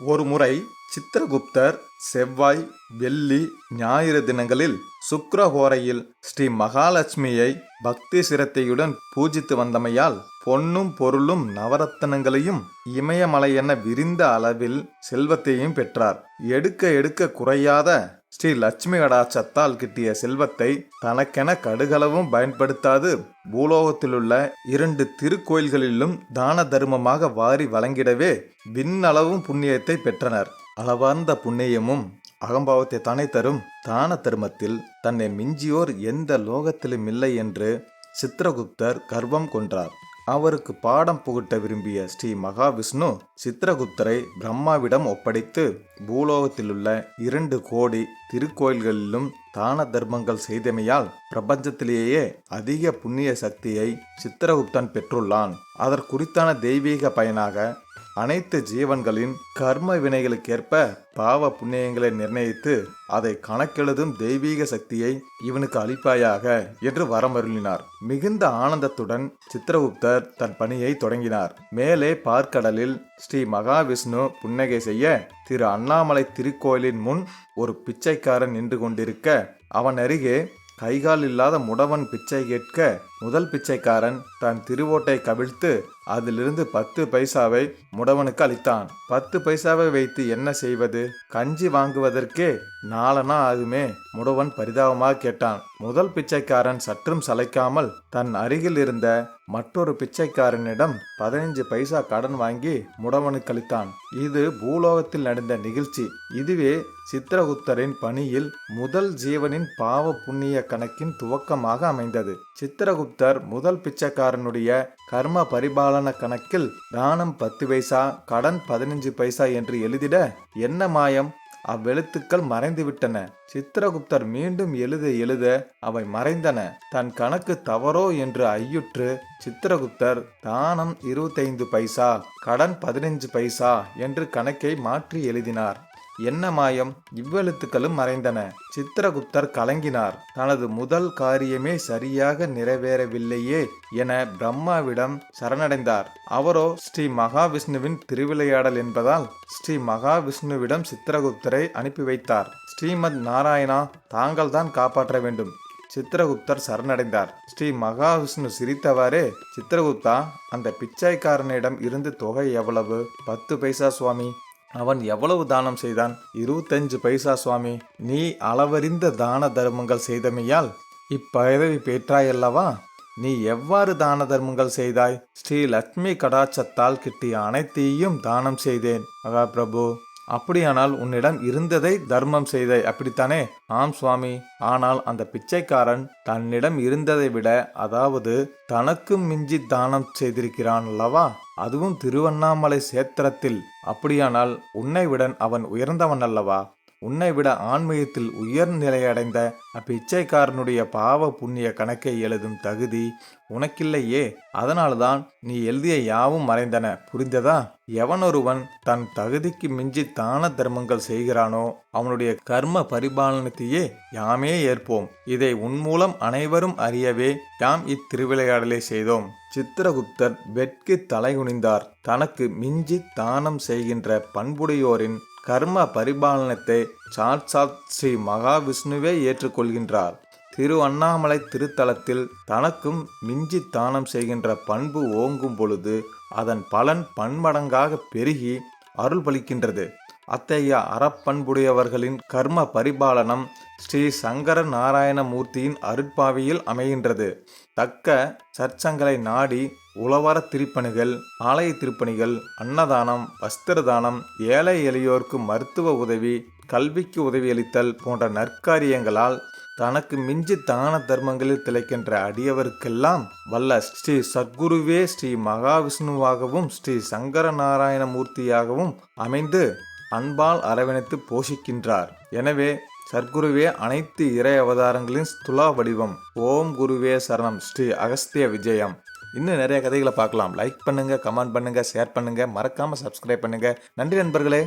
ஒருமுறை சித்திரகுப்தர் செவ்வாய் வெள்ளி ஞாயிறு தினங்களில் சுக்கரஹோரையில் ஸ்ரீ மகாலட்சுமியை பக்தி சிரத்தையுடன் பூஜித்து வந்தமையால் பொன்னும் பொருளும் நவரத்தனங்களையும் இமயமலை என விரிந்த அளவில் செல்வத்தையும் பெற்றார். எடுக்க எடுக்க குறையாத ஸ்ரீ லட்சுமி கடாட்சத்தால் கிட்டிய செல்வத்தை தனக்கென கடுகளவும் பயன்படுத்தாது. பூலோகத்திலுள்ள இரண்டு திருக்கோயில்களிலும் தான தர்மமாக வாரி வழங்கிடவே விண்ணளவும் புண்ணியத்தை பெற்றனர். அளவார்ந்த புண்ணியமும் அகம்பாவத்தை தானே தரும் தான தர்மத்தில் தன்னை மிஞ்சியோர் எந்த லோகத்திலும் இல்லை என்று சித்திரகுப்தர் கர்வம் கொன்றார். அவருக்கு பாடம் புகட்ட விரும்பிய ஸ்ரீ மகாவிஷ்ணு சித்திரகுப்தரை பிரம்மாவிடம் ஒப்படைத்து பூலோகத்திலுள்ள இரண்டு கோடி திருக்கோயில்களிலும் தான தர்மங்கள் செய்தமையால் பிரபஞ்சத்திலேயே அதிக புண்ணிய சக்தியை சித்திரகுப்தன் பெற்றுள்ளான். அதற்குறித்தான தெய்வீக பயனாக அனைத்து ஜீவன்களின் கர்ம வினைகளுக்கேற்ப பாவ புண்ணியங்களை நிர்ணயித்து அதை கணக்கெழுதும் தெய்வீக சக்தியை இவனுக்கு அளிப்பாயாக என்று வரமருளினார். மிகுந்த ஆனந்தத்துடன் சித்திரகுப்தர் தன் பணியை தொடங்கினார். மேலே பார்க்கடலில் ஸ்ரீ மகாவிஷ்ணு புன்னகை செய்ய திரு அண்ணாமலை திருக்கோயிலின் முன் ஒரு பிச்சைக்காரன் நின்று கொண்டிருக்க அவன் அருகே கைகால் இல்லாத முடவன் பிச்சை கேட்க முதல் பிச்சைக்காரன் தன் திருவோட்டை கவிழ்த்து அதிலிருந்து பத்து பைசாவை முடவனுக்கு அளித்தான். பத்து பைசாவை வைத்து என்ன செய்வது? கஞ்சி வாங்குவதற்கே நாளனா ஆகுமே? முடவன் பரிதாபமாக கேட்டான். முதல் பிச்சைக்காரன் சற்றும் சளைக்காமல் தன் அருகில் இருந்த மற்றொரு பிச்சைக்காரனிடம் பதினைஞ்சு பைசா கடன் வாங்கி முடவனுக்கு அளித்தான். இது பூலோகத்தில் நடந்த நிகழ்ச்சி. இதுவே சித்திரகுப்தரின் பணியில் முதல் ஜீவனின் பாவ புண்ணிய கணக்கின் துவக்கமாக அமைந்தது. சித்திரகுப்தர் முதல் பிச்சைக்காரனுடைய கர்ம பரிபாலன கணக்கில் தானம் பத்து பைசா கடன் பதினஞ்சு பைசா என்று எழுதிட என்ன மாயம்? அவ்வெழுத்துக்கள் மறைந்துவிட்டன. சித்திரகுப்தர் மீண்டும் எழுத எழுத அவை மறைந்தன. தன் கணக்கு தவறோ என்று ஐயுற்று சித்திரகுப்தர் தானம் இருபத்தைந்து பைசா கடன் பதினைஞ்சு பைசா என்று கணக்கை மாற்றி எழுதினார். என்ன மாயம்? இவ்வெழுத்துக்களும் மறைந்தன. சித்திரகுப்தர் கலங்கினார். தனது முதல் காரியமே சரியாக நிறைவேறவில்லையே என பிரம்மாவிடம் சரணடைந்தார். அவரோ ஸ்ரீ மகாவிஷ்ணுவின் திருவிளையாடல் என்பதால் ஸ்ரீ மகாவிஷ்ணுவிடம் சித்திரகுப்தரை அனுப்பி வைத்தார். ஸ்ரீமத் நாராயணா தாங்கள்தான் காப்பாற்ற வேண்டும். சித்திரகுப்தர் சரணடைந்தார். ஸ்ரீ மகாவிஷ்ணு சிரித்தவாறே சித்திரகுப்தா அந்த பிச்சைக்காரனிடம் இருந்து தொகை எவ்வளவு? பத்து பைசா சுவாமி. அவன் எவ்வளவு தானம் செய்தான்? இருபத்தஞ்சு பைசா சுவாமி நீ அளவறிந்த தான தர்மங்கள் செய்தமையால் இப்பதவி பெற்றாயல்லவா? நீ எவ்வாறு தான தர்மங்கள் செய்தாய்? ஸ்ரீ லட்சுமி கடாட்சத்தால் கிட்டிய அனைத்தையும் தானம் செய்தேன். மகாபிரபு அப்படியானால் உன்னிடம் இருந்ததை தர்மம் செய்தாய் அப்படித்தானே? ஆம் சுவாமி. ஆனால் அந்த பிச்சைக்காரன் தன்னிடம் இருந்ததை விட அதாவது தனக்கும் மிஞ்சி தானம் செய்திருக்கிறான் அல்லவா? அதுவும் திருவண்ணாமலை சேத்திரத்தில். அப்படியானால் உன்னை அவன் உயர்ந்தவன் அல்லவா? உன்னை விட ஆன்மீகத்தில் உயர்நிலையடைந்த அப்பிச்சைக்காரனுடைய பாவ புண்ணிய கணக்கை எழுதும் தகுதி உனக்கில்லையே. அதனால்தான் நீ எழுதிய யாவும் மறைந்தன. புரிந்ததா? எவனொருவன் தன் தகுதிக்கு மிஞ்சி தான தர்மங்கள் செய்கிறானோ அவனுடைய கர்ம பரிபாலனத்தையே யாமே ஏற்போம். இதை உன் மூலம் அனைவரும் அறியவே யாம் இத்திருவிளையாடலை செய்தோம். சித்திரகுப்தர் வெட்கி தலைகுனிந்தார். தனக்கு மிஞ்சி தானம் செய்கின்ற பண்புடையோரின் கர்ம பரிபாலனத்தை சாட்சாத் ஸ்ரீ மகாவிஷ்ணுவே ஏற்றுக்கொள்கின்றார். திரு அண்ணாமலை திருத்தலத்தில் தனக்கும் மிஞ்சி தானம் செய்கின்ற பண்பு ஓங்கும் பொழுது அதன் பலன் பன்மடங்காக பெருகி அருள் பலிக்கின்றது அத்தகைய அறப்பண்புடையவர்களின் கர்ம பரிபாலனம் ஸ்ரீ சங்கர நாராயணமூர்த்தியின் அருட்பாவையில் அருட்பாவியில் அமைகின்றது. தக்க சர்ச்சங்களை நாடி உழவர திருப்பணிகள் ஆலய திருப்பணிகள் அன்னதானம் வஸ்திரதானம் ஏழை எளியோருக்கு மருத்துவ உதவி கல்விக்கு உதவியளித்தல் போன்ற நற்காரியங்களால் தனக்கு மிஞ்சி தான தர்மங்களில் திளைக்கின்ற அடியவருக்கெல்லாம் வல்ல ஸ்ரீ சத்குருவே ஸ்ரீ மகாவிஷ்ணுவாகவும் ஸ்ரீ சங்கர நாராயண மூர்த்தியாகவும் அமைந்து அன்பால் அரவணைத்து போஷிக்கின்றார். எனவே சர்க்குருவே அனைத்து இறை அவதாரங்களின் ஸ்துலா வடிவம். ஓம் குருவே சரணம். ஸ்ரீ அகஸ்திய விஜயம். இன்னும் நிறைய கதைகளை பார்க்கலாம். லைக் பண்ணுங்க கமெண்ட் பண்ணுங்க ஷேர் பண்ணுங்க. மறக்காம சப்ஸ்கிரைப் பண்ணுங்க. நன்றி நண்பர்களே.